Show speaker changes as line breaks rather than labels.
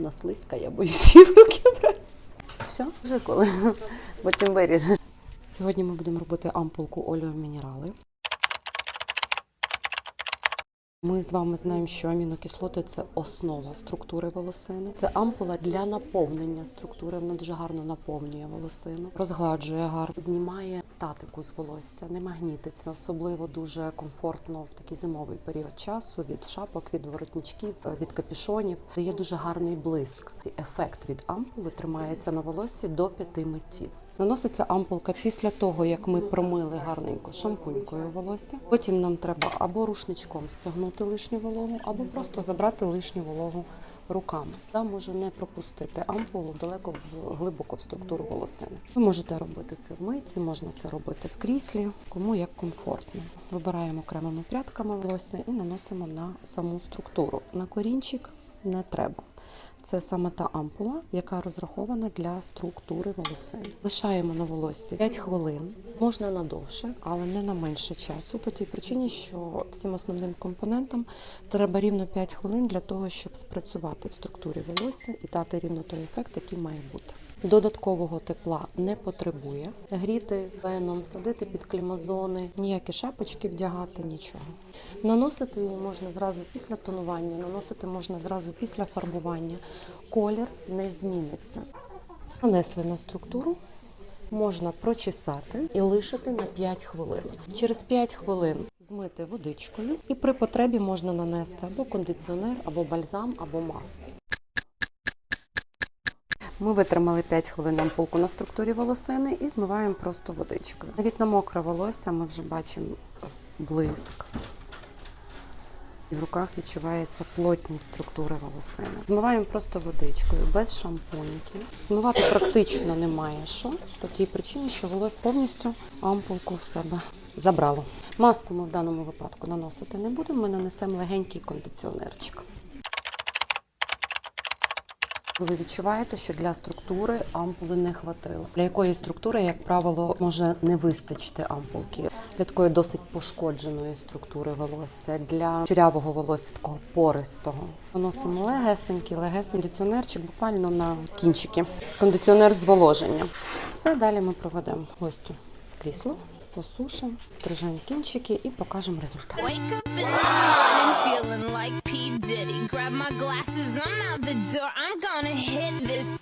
На слизька, я боюсь її в руки брати. Все, вже коли. Потім виріжеш. Сьогодні ми будемо робити ампулку олію мінерали. Ми з вами знаємо, що амінокислоти це основа структури волосини. Це ампула для наповнення структури. Вона дуже гарно наповнює волосину, розгладжує гарно, знімає статику з волосся, не магнітиться. Особливо дуже комфортно в такий зимовий період часу від шапок, від воротничків, е, від капішонів. Дає дуже гарний блиск. Ефект від ампули тримається на волоссі до п'яти миттів. Наноситься ампулка після того, як ми промили гарненько шампунькою волосся. Потім нам треба або рушничком стягнути лишню вологу, або просто забрати лишню вологу руками. Та може не пропустити ампулу далеко в глибоко в структуру волосини. Ви можете робити це в мийці, можна це робити в кріслі, кому як комфортно. Вибираємо окремими прядками волосся і наносимо на саму структуру. На корінчик не треба. Це саме та ампула, яка розрахована для структури волосин. Лишаємо на волоссі 5 хвилин, можна на довше, але не на менше часу, по тій причині, що всім основним компонентам треба рівно 5 хвилин для того, щоб спрацювати в структурі волосся і дати рівно той ефект, який має бути. Додаткового тепла не потребує. Гріти веном, садити під клімазони, ніякі шапочки вдягати, нічого. Наносити її можна зразу після тонування, наносити можна зразу після фарбування. Колір не зміниться. Нанесли на структуру, можна прочесати і лишити на 5 хвилин. Через 5 хвилин змити водичкою і при потребі можна нанести або кондиціонер, або бальзам, або масло. Ми витримали 5 хвилин ампулку на структурі волосини і змиваємо просто водичкою. Навіть на мокре волосся ми вже бачимо блиск. І в руках відчувається плотність структури волосини. Змиваємо просто водичкою, без шампуньки. Змивати практично немає що, по тій причині, що волосся повністю ампулку в себе забрало. Маску ми в даному випадку наносити не будемо, ми нанесемо легенький кондиціонерчик. Ви відчуваєте, що для структури ампули не хватило. Для якої структури, як правило, може не вистачити ампулки. Для такої досить пошкодженої структури волосся, для чорявого волосся, такого пористого. Наносимо легесенький, легесенький кондиціонерчик буквально на кінчики. Кондиціонер зволоження. Все далі ми проведемо гостю в крісло, посушимо, стрижемо кінчики і покажемо результат.
Diddy. Grab my glasses, I'm out the door. I'm gonna hit this